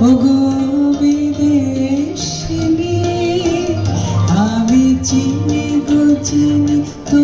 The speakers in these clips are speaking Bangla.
ওগো বিদেশিনী আমি চিনি গো চিনি তো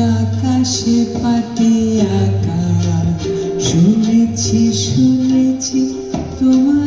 আকাশে ফাটে আকাশ। শুনেছি শুনেছি তোমার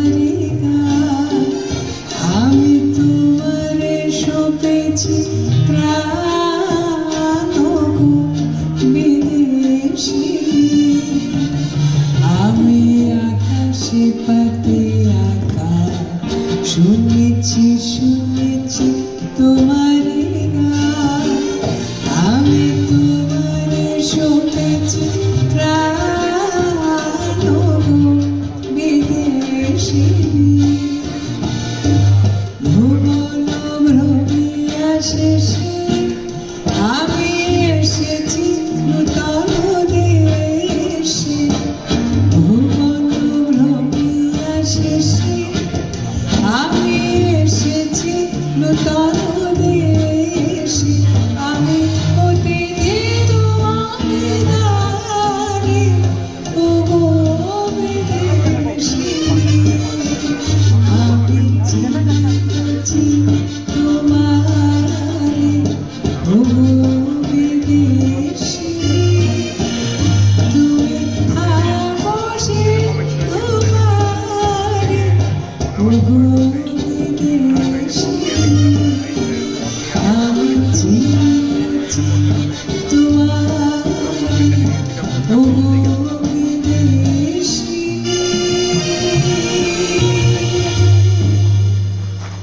Amém.